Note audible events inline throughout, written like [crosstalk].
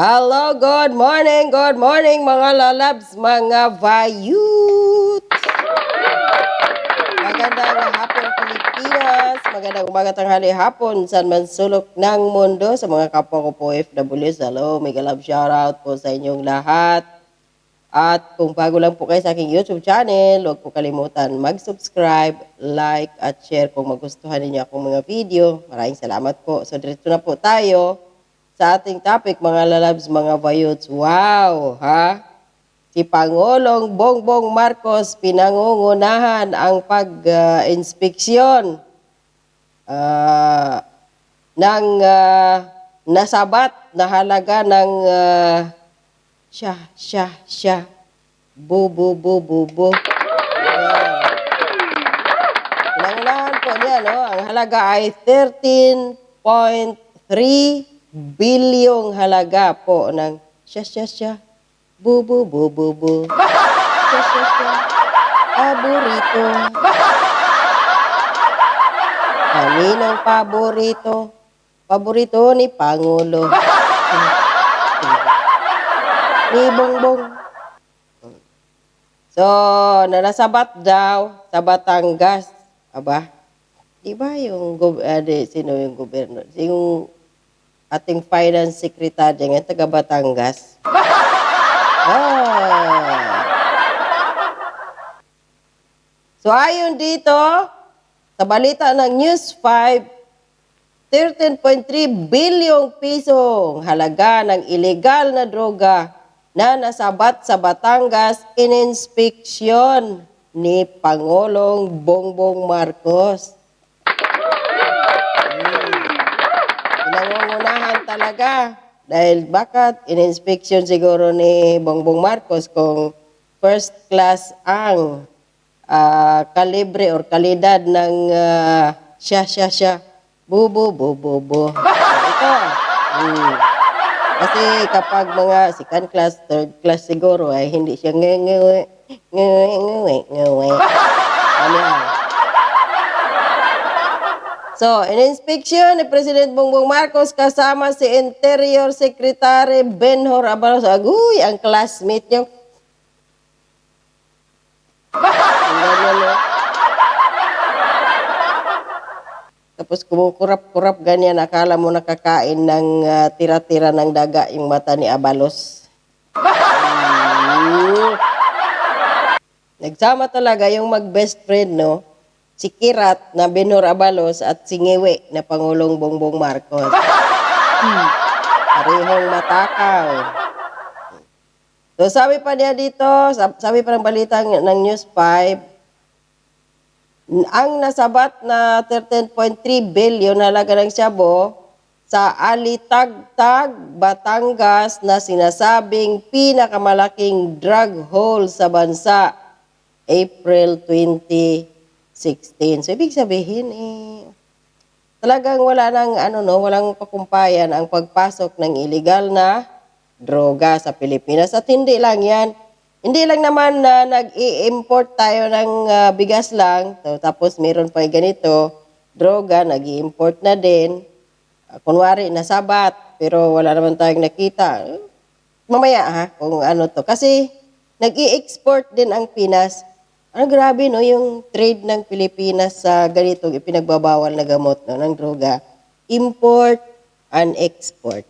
Hello, good morning, good morning mga lalabs, mga vayut! Magandang hapon Pilipinas, magandang umaga tanghali hapon saan man sulok ng mundo sa mga kapwa ko po FWs. Hello, mega love shoutout po sa inyong lahat. At kung bago lang po kayo sa aking YouTube channel, huwag po kalimutan mag-subscribe, like, at share kung magustuhan ninyo akong mga video. Maraming salamat po. So, diretso na po tayo sa ating topic, mga lalabs, mga bayuts. Wow! Ha? Si Pangulong Bongbong Marcos pinangungunahan ang pag-inspeksyon ah, ng ah, nasabat na halaga ng ah, siya, siya, siya, bu, bu, bu, bu, bu. Pinangunahan po niya, no? Ang halaga ay 13.3 bilyong halaga po ng siya, siya, siya, bu, bu, bu, bu, bu. Siya, siya, siya, paborito. Kaninong paborito? Paborito ni Pangulo. ni Bongbong. So, nanasabat daw sa Batangas. Aba, di ba yung, di, sino yung gobyerno? Yung ating finance secretary ng taga Batangas. [laughs] Ah. So, ayon dito, sa balita ng News 5, 13.3 bilyong pisong halaga ng ilegal na droga na nasabat sa Batangas ininspeksyon ni Pangulong Bongbong Marcos. Pinangungunahan talaga dahil bakit ininspeksyon siguro ni Bongbong Marcos kung first class ang ah, kalibre or kalidad ng ah, siya, siya, siya. Bubo, bubo, bubo. Ito. Hmm. Kasi kapag mga second class, third class siguro, ay hindi siya ngewe, ngewe, ngewe, ngewe. Ano yan? So, in-inspection ni President Bongbong Marcos kasama si Interior Secretary Benhor Abalos. Aguy, ang classmate niyo. Tapos kumukurap-kurap ganyan, akala mo nakakain ng ah, tira-tira ng daga yung mata ni Abalos. Hmm. Nagsama talaga yung mag-best friend, no? Si Kirat na Benhur Abalos at si Ngewe na Pangulong Bongbong Marcos. Hmm. Parehong matakaw. So sabi pa niya dito, sab- sabi pa ng balita ng News 5, ang nasabat na 13.3 billion halaga ng Shabu sa Alitagtag, Batangas na sinasabing pinakamalaking drug hole sa bansa April 2016. So ibig sabihin eh talagang wala nang ano no, walang pakumpayan ang pagpasok ng illegal na droga sa Pilipinas at hindi lang 'yan. Hindi lang naman na nag-i-import tayo ng ah, bigas lang, so, tapos meron pa ganito, droga, nag-i-import na din. Ah, kunwari, nasabat, pero wala naman tayong nakita. Mamaya ha, kung ano to. Kasi nag-i-export din ang Pinas. Ano grabe no, yung trade ng Pilipinas sa ganito, ipinagbabawal na gamot no, ng droga. Import and export.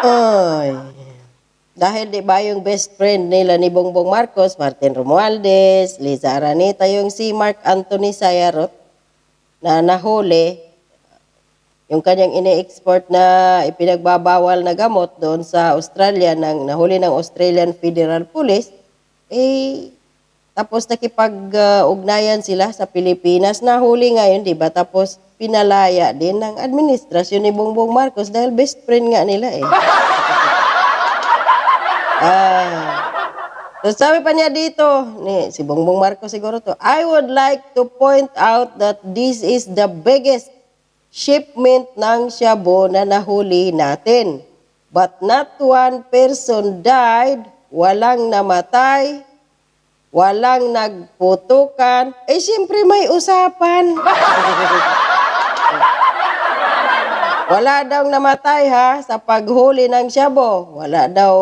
Ay. Dahil di ba yung best friend nila ni Bongbong Marcos, Martin Romualdez, Liza Araneta, yung si Mark Anthony Sayarot na nahuli, yung kanyang ini-export na ipinagbabawal na gamot doon sa Australia, ng, nahuli ng Australian Federal Police, eh, tapos nakipag-ugnayan sila sa Pilipinas, nahuli ngayon, di ba? Tapos pinalaya din ng administrasyon ni Bongbong Marcos dahil best friend nga nila eh. [laughs] Ah. So sabi pa niya dito, ni si Bongbong Marcos siguro to, I would like to point out that this is the biggest shipment ng shabu na nahuli natin. But not one person died, walang namatay, walang nagputukan. Eh, siyempre may usapan. [laughs] Wala daw namatay ha sa paghuli ng Shabu. Wala daw,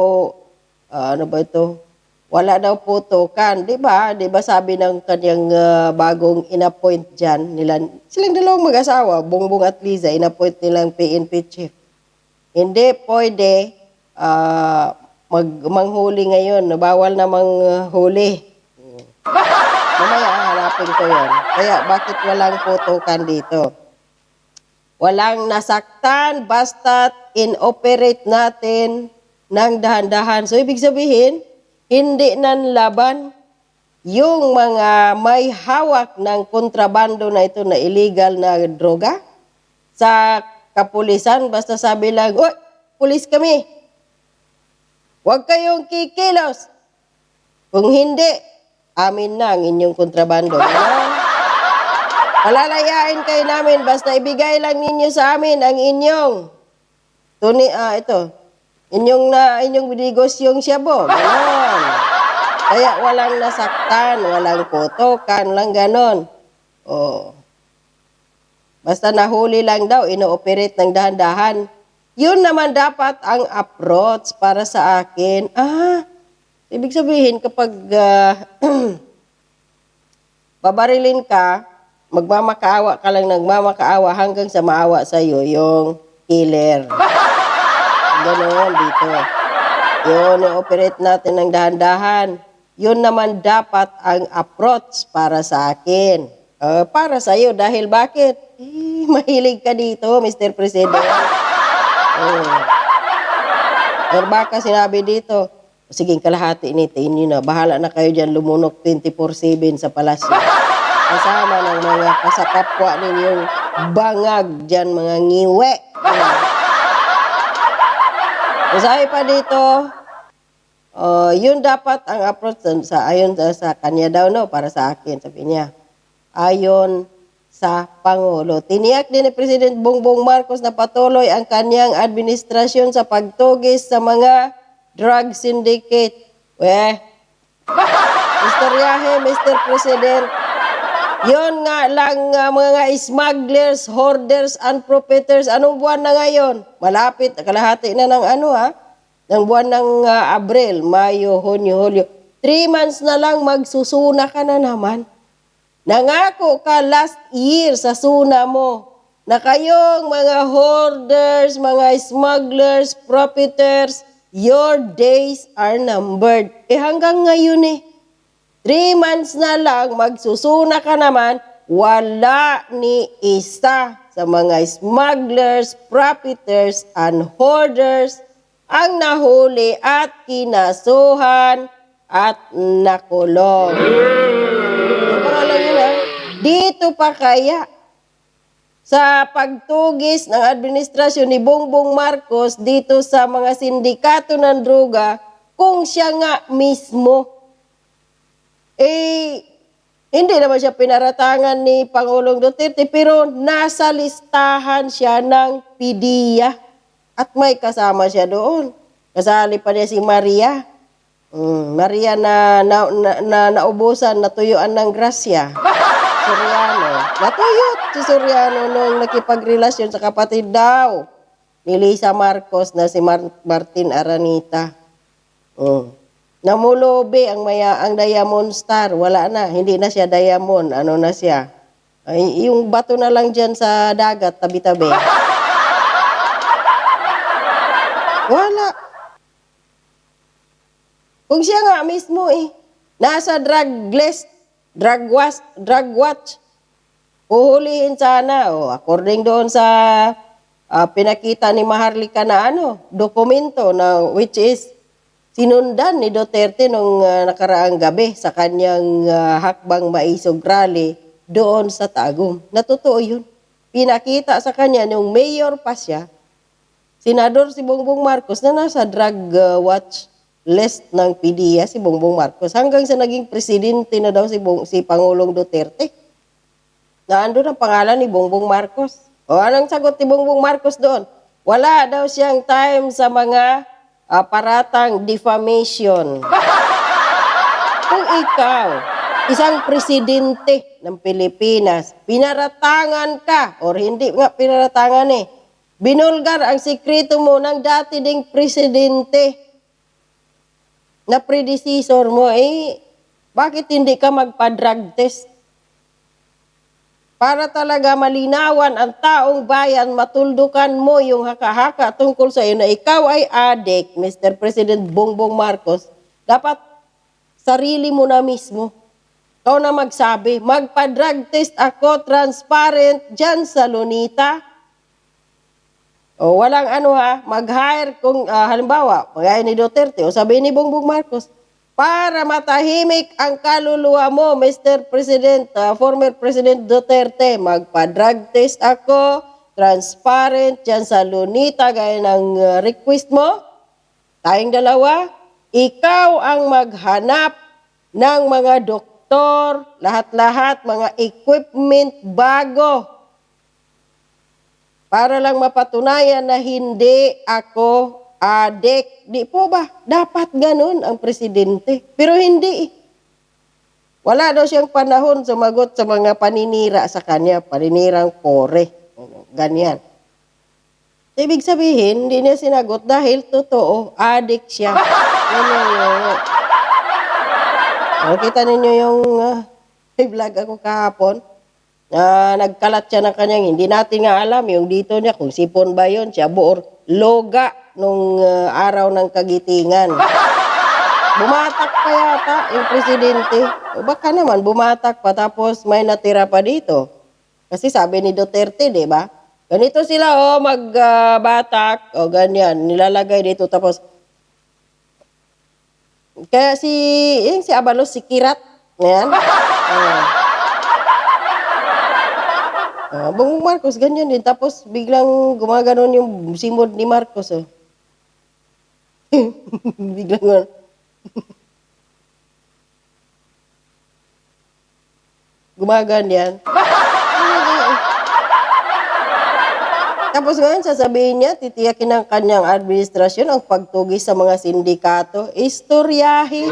ah, ano ba ito? Wala daw putukan. Di ba? Di ba sabi ng kanyang ah, bagong inappoint dyan, nila, silang dalawang mag-asawa, Bongbong at Liza, inappoint nilang PNP chief. Hindi pwede ah, mag manghuli ngayon. Bawal namang ah, huli. Mamaya hanapin ko yon. Kaya bakit walang putukan dito? Walang nasaktan basta in-operate natin ng dahan-dahan. So, ibig sabihin, hindi nan laban yung mga may hawak ng kontrabando na ito na illegal na droga sa kapulisan. Basta sabi lang, Oy, pulis kami. Huwag kayong kikilos. Kung hindi, amin na ang inyong kontrabando. Palalayain kayo namin basta ibigay lang ninyo sa amin ang inyong tuni ah ito. Inyong na inyong negosyong siyabo. Ganon. Kaya walang nasaktan, walang putokan, lang ganon. Oh. Basta nahuli lang daw, ino-operate ng dahan-dahan. Yun naman dapat ang approach para sa akin. Ah, ibig sabihin kapag ah, [clears throat] babarilin ka, magmamakaawa ka lang nagmamakaawa hanggang sa maawa sa iyo yung killer. Ganoon dito. Yun, i-operate natin ng dahan-dahan. Yun naman dapat ang approach para sa akin. Uh, para sa iyo dahil bakit? Eh, mahilig ka dito, Mr. President. Oh. Or baka sinabi dito, sige kalahati ni inyo na, bahala na kayo dyan lumunok 24-7 sa palasyo. Kasama ng mga kasakapwa ninyong bangag dyan, mga ngiwe. Usahay pa dito, oh, yun dapat ang approach sa ayon sa, sa kanya daw no para sa akin sabi niya. Ayon sa Pangulo. Tiniyak din ni President Bongbong Marcos na patuloy ang kanyang administrasyon sa pagtugis sa mga drug syndicate. Weh, istoryahe, Mr. President. Yon nga lang nga mga smugglers, hoarders, and profiteers. Anong buwan na ngayon? Malapit, kalahati na ng ano ha? Ng buwan ng ah, Abril, Mayo, Hunyo, Hulyo. Three months na lang magsusuna ka na naman. Nangako ka last year sa suna mo na kayong mga hoarders, mga smugglers, profiteers, your days are numbered. Eh hanggang ngayon eh, Three months na lang, magsusuna ka naman, wala ni isa sa mga smugglers, profiteers, and hoarders ang nahuli at kinasuhan at nakulong. Ito pa nga lang yun? Dito pa kaya sa pagtugis ng administrasyon ni Bongbong Marcos dito sa mga sindikato ng droga kung siya nga mismo eh, hindi naman siya pinaratangan ni Pangulong Duterte, pero nasa listahan siya ng PDEA at may kasama siya doon. Kasali pa niya si Maria. Mm, Maria na, na, na, na naubusan, natuyuan ng grasya. Soriano. Natuyot si Soriano nung nakipagrelasyon sa kapatid daw ni Lisa Marcos na si Mar- Martin Aranita. Mm. Namulobe ang maya ang Diamond Star, wala na, hindi na siya diamond, ano na siya? Ay, yung bato na lang diyan sa dagat, tabi-tabi. [laughs] Wala. Kung siya nga mismo eh, nasa drug list, drug watch, drug watch, uhulihin sana, oh, according doon sa ah, pinakita ni Maharlika na ano, dokumento na which is sinundan ni Duterte nung ah, nakaraang gabi sa kanyang ah, hakbang maisog rally doon sa Tagum. Natotoo yun. Pinakita sa kanya nung mayor pa siya, Senador si Bongbong Marcos na nasa drug ah, watch list ng PDEA si Bongbong Marcos hanggang sa naging presidente na daw si, Bong, si Pangulong Duterte. Naandun ang pangalan ni Bongbong Marcos. O anong sagot ni Bongbong Marcos doon? Wala daw siyang time sa mga ah, paratang defamation. [laughs] Kung ikaw, isang presidente ng Pilipinas, pinaratangan ka, or hindi nga pinaratangan eh, Binulgar ang sikreto mo ng dati ding presidente na predecessor mo. Eh, bakit hindi ka magpa-drug test? Para talaga malinawan ang taong bayan, matuldukan mo yung haka-haka tungkol sa iyo na ikaw ay adik, Mr. President Bongbong Marcos. Dapat sarili mo na mismo. Ikaw na magsabi, magpa-drug test ako, transparent, dyan sa Lunita. O walang ano ha, mag-hire kung ah, halimbawa, magaya ni Duterte o sabihin ni Bongbong Marcos, para matahimik ang kaluluwa mo, Mr. President, ah, former President Duterte, magpa-drug test ako, transparent, dyan sa Lunita, gaya ng ah, request mo. Tayong dalawa, ikaw ang maghanap ng mga doktor, lahat-lahat, mga equipment bago para lang mapatunayan na hindi ako adik. Di po ba? Dapat ganun ang presidente. Pero hindi. Wala daw siyang panahon sumagot sa mga paninira sa kanya, paninirang pore. Ganyan. Ibig sabihin, hindi niya sinagot dahil totoo, adik siya. Yun yung, yung, Oh, kita ninyo yung may vlog ako kahapon na nagkalat siya ng kanyang, hindi natin nga alam yung dito niya, kung sipon ba yun, siya or loga nung ah, araw ng kagitingan. Bumatak pa yata yung presidente. Baka naman, bumatak pa tapos may natira pa dito. Kasi sabi ni Duterte, di ba? Ganito sila, oh, magbatak, o ganyan, nilalagay dito tapos kaya si, yung si Abalos, si Kirat, yan. Ah. Ah, Bongbong Marcos, ganyan din. Tapos biglang gumaganon yung simod ni Marcos. Oh. [laughs] biglang gumaganon. Gumaganyan. [laughs] Tapos ngayon, sasabihin niya, titiyakin ng kanyang administrasyon ang pagtugis sa mga sindikato. Istoryahe.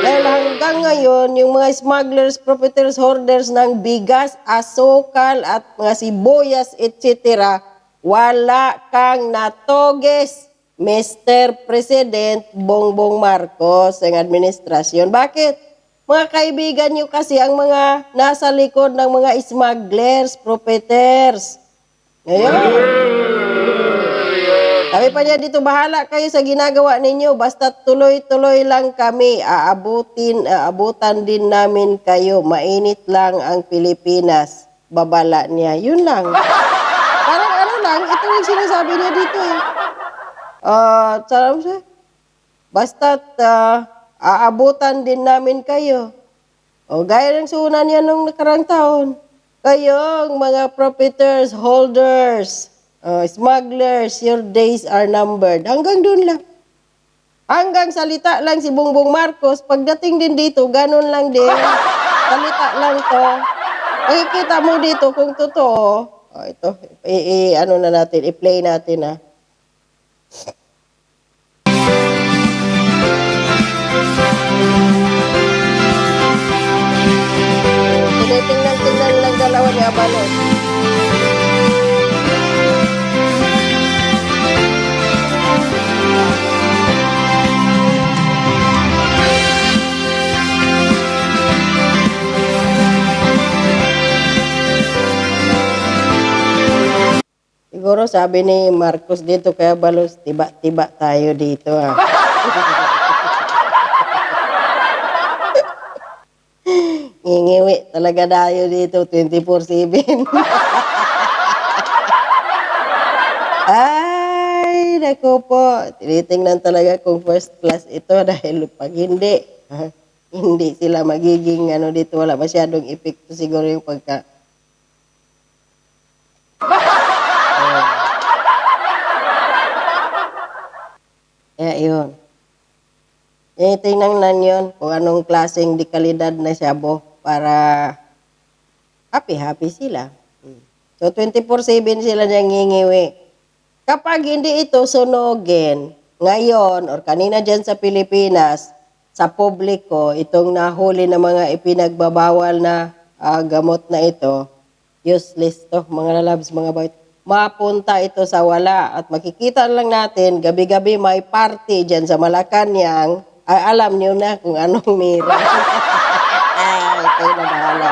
Dahil hanggang ngayon, yung mga smugglers, profiteers, hoarders ng bigas, asukal at mga sibuyas, etc., wala kang natoges, Mr. President Bongbong Marcos ang administrasyon. Bakit? Mga kaibigan niyo kasi ang mga nasa likod ng mga smugglers, profiteers. Ngayon, sabi pa niya dito, bahala kayo sa ginagawa ninyo. Basta tuloy-tuloy lang kami. Aabutin, aabutan din namin kayo. Mainit lang ang Pilipinas. Babala niya. Yun lang. Parang ano lang, ito yung sinasabi niya dito eh. Uh, siya? Basta aabutan din namin kayo. O gaya ng suna niya nung nakarang taon. Kayong mga profiteers, holders, uh, smugglers, your days are numbered. Hanggang doon lang. Hanggang salita lang si Bongbong Marcos, pagdating din dito, ganun lang din. [laughs] Salita lang to. Makikita mo dito kung totoo. Oh, ito, i, i- ano na natin, i-play natin ah. Tinitingnan-tingnan lang dalawa ni Abalos. Sabi ni Marcos dito kaya Balos, tiba-tiba tayo dito ah. [laughs] Ngingiwi talaga tayo dito 24-7. [laughs] Ay, nako po. Tinitingnan talaga kung first class ito dahil pag hindi, ah, hindi sila magiging ano dito, wala masyadong epekto siguro yung pagka... Kaya yun. Eh, tingnan lang yun kung anong klaseng dekalidad na siyabo para happy-happy sila. Hmm. So, 24-7 sila niyang ngingiwi. Kapag hindi ito sunogin, ngayon or kanina dyan sa Pilipinas, sa publiko, itong nahuli na mga ipinagbabawal na ah, gamot na ito, useless to, mga lalabs, mga bait mapunta ito sa wala. At makikita lang natin, gabi-gabi may party dyan sa Malacanang. Ay, alam niyo na kung anong mira. [laughs] Ay, kayo na bahala.